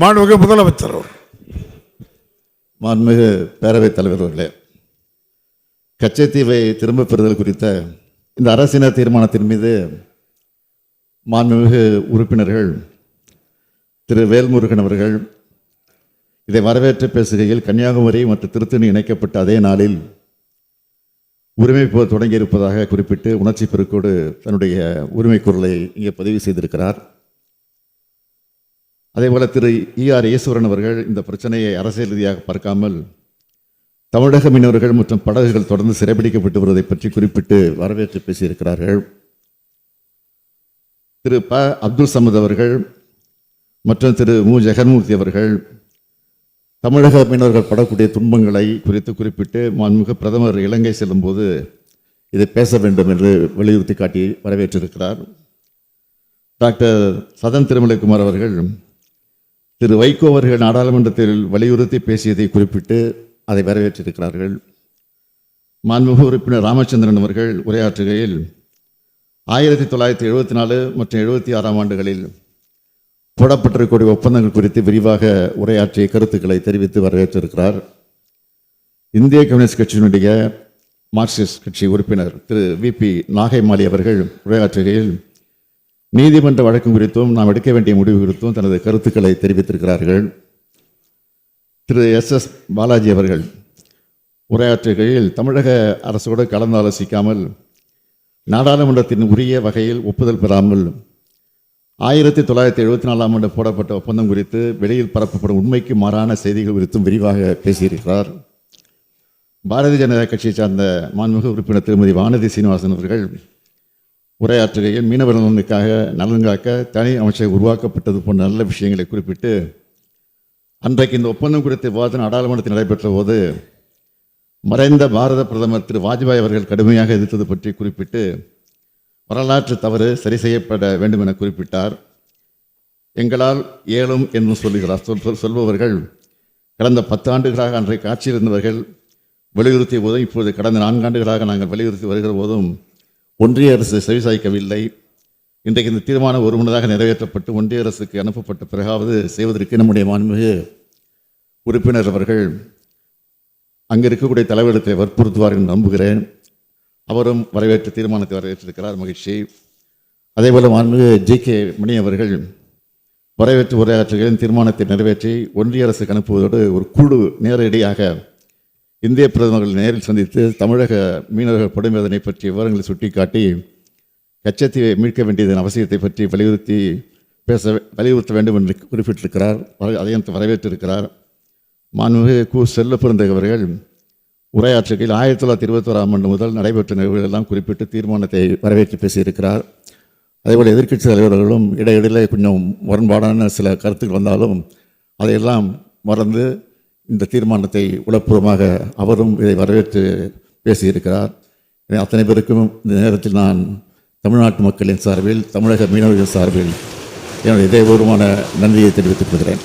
மாண்புமிகு முதலமைச்சர் மாண்புமிகு பேரவைத் தலைவர் அவர்களே கச்சைத்தீவை திரும்பப் பெறுதல் குறித்த இந்த அரசினர் தீர்மானத்தின் மீது மாண்புமிகு உறுப்பினர்கள் திரு வேல்முருகன் அவர்கள் இதை வரவேற்று பேசுகையில் கன்னியாகுமரி மற்றும் திருத்தணி இணைக்கப்பட்ட அதே நாளில் உரிமை தொடங்கி தொடங்கியிருப்பதாக குறிப்பிட்டு உணர்ச்சி பெருக்கோடு தன்னுடைய உரிமை குரலை இங்கே பதிவு செய்திருக்கிறார். அதே போல் திரு இஆர் ஈஸ்வரன் அவர்கள் இந்த பிரச்சனையை அரசியல் ரீதியாக பார்க்காமல் தமிழக மீனவர்கள் மற்றும் படகுகள் தொடர்ந்து சிறைபிடிக்கப்பட்டு வருவதை பற்றி குறிப்பிட்டு வரவேற்று பேசியிருக்கிறார்கள். திரு ப அப்துல் சமத் அவர்கள் மற்றும் திரு மு ஜெகன்மூர்த்தி அவர்கள் தமிழக மீனவர்கள் படக்கூடிய துன்பங்களை குறித்து குறிப்பிட்டு மாண்புமிகு பிரதமர் இலங்கை செல்லும்போது இதை பேச வேண்டும் என்று வலியுறுத்தி காட்டி வரவேற்றிருக்கிறார். டாக்டர் சதன் திருமலைக்குமார் அவர்கள் திரு வைகோ அவர்கள் நாடாளுமன்றத்தில் வலியுறுத்தி பேசியதை குறிப்பிட்டு அதை வரவேற்றிருக்கிறார்கள். மாண்புமிகு உறுப்பினர் ராமச்சந்திரன் அவர்கள் உரையாற்றுகையில் ஆயிரத்தி தொள்ளாயிரத்தி எழுபத்தி நாலு மற்றும் எழுபத்தி ஆறாம் ஆண்டுகளில் போடப்பட்டிருக்கக்கூடிய ஒப்பந்தங்கள் குறித்து விரிவாக உரையாற்றிய கருத்துக்களை தெரிவித்து வரவேற்றிருக்கிறார். இந்திய கம்யூனிஸ்ட் கட்சியினுடைய மார்க்சிஸ்ட் கட்சி உறுப்பினர் திரு விபி நாகைமாலி அவர்கள் உரையாற்றுகையில் நீதிமன்ற வழக்கம் குறித்தும் நாம் எடுக்க வேண்டிய முடிவு குறித்தும் தனது கருத்துக்களை தெரிவித்திருக்கிறார்கள். திரு எஸ் எஸ் பாலாஜி அவர்கள் உரையாற்றுகையில் தமிழக அரசோடு கலந்தாலோசிக்காமல் நாடாளுமன்றத்தின் உரிய வகையில் ஒப்புதல் பெறாமல் ஆயிரத்தி தொள்ளாயிரத்தி எழுபத்தி நாலாம் ஆண்டு போடப்பட்ட ஒப்பந்தம் குறித்து வெளியில் பரப்பப்படும் உண்மைக்கு மாறான செய்திகள் குறித்தும் விரிவாக பேசியிருக்கிறார். பாரதிய ஜனதா கட்சியை சார்ந்த மாண்புமிகு உறுப்பினர் திருமதி வானதி சீனிவாசன் அவர்கள் உரையாற்றுகையில் மீனவர் நலனுக்காக நலன் காக்க தனி அமைச்சர் உருவாக்கப்பட்டது போன்ற நல்ல விஷயங்களை குறிப்பிட்டு அன்றைக்கு இந்த ஒப்பந்தம் குறித்த விவாதம் நாடாளுமன்றத்தில் நடைபெற்ற போது மறைந்த பாரத பிரதமர் திரு வாஜ்பாய் அவர்கள் கடுமையாக எதிர்த்தது பற்றி குறிப்பிட்டு வரலாற்று தவறு சரி செய்யப்பட வேண்டும் என குறிப்பிட்டார். எங்களால் ஏழும் என்று சொல்லுகிறார். சொல் சொல் சொல்பவர்கள் கடந்த பத்து ஆண்டுகளாக அன்றைக்கு ஆட்சியில் இருந்தவர்கள் வலியுறுத்திய போதும் இப்போது கடந்த நான்காண்டுகளாக நாங்கள் வலியுறுத்தி வருகிற போதும் ஒன்றிய அரசு செவிசாய்க்கவில்லை இன்றைக்கு இந்த தீர்மானம் ஒருமனதாக நிறைவேற்றப்பட்டு ஒன்றிய அரசுக்கு அனுப்பப்பட்ட பிறகாவது செய்வதற்கு நம்முடைய மாண்புமிகு உறுப்பினர் அவர்கள் அங்கே இருக்கக்கூடிய தலைவரிடத்தை வற்புறுத்துவார் என்று நம்புகிறேன். அவரும் வரவேற்று தீர்மானத்தை வரவேற்றிருக்கிறார். மகிழ்ச்சி. அதேபோல் மாண்புமிகு ஜி கே மணி அவர்கள் வரவேற்று உரையாற்றுகளின் தீர்மானத்தை நிறைவேற்றி ஒன்றிய அரசுக்கு அனுப்புவதோடு ஒரு குழு நேரடியாக இந்திய பிரதமர்கள் நேரில் சந்தித்து தமிழக மீனவர்கள் படுமேதனை பற்றிய விவரங்களை சுட்டிக்காட்டி கச்சத்தீவை மீட்க வேண்டியதன் அவசியத்தை பற்றி வலியுறுத்தி பேச வலியுறுத்த வேண்டும் என்று குறிப்பிட்டிருக்கிறார். வர- அதையும் வரவேற்றிருக்கிறார். மாண்புமிகு கு. செல்லப்பிறந்தக அவர்கள் உரையாற்றுகையில் ஆயிரத்தி தொள்ளாயிரத்தி இருபத்தோராம் ஆண்டு முதல் நடைபெற்ற நிகழ்வுகள் எல்லாம் குறிப்பிட்டு தீர்மானத்தை வரவேற்று பேசியிருக்கிறார். அதேபோல் எதிர்க்கட்சி தலைவர்களும் இடையிடையில் கொஞ்சம் முரண்பாடான சில கருத்துக்கள் வந்தாலும் அதையெல்லாம் மறந்து இந்த தீர்மானத்தை உளப்பூர்வமாக அவரும் இதை வரவேற்று பேசியிருக்கிறார். அத்தனை பேருக்கும் இந்த நேரத்தில் நான் தமிழ்நாட்டு மக்களின் சார்பில் தமிழக மீனவர்கள் சார்பில் என்னுடைய இதயபூர்வமான நன்றியை தெரிவித்துக் கொள்கிறேன்.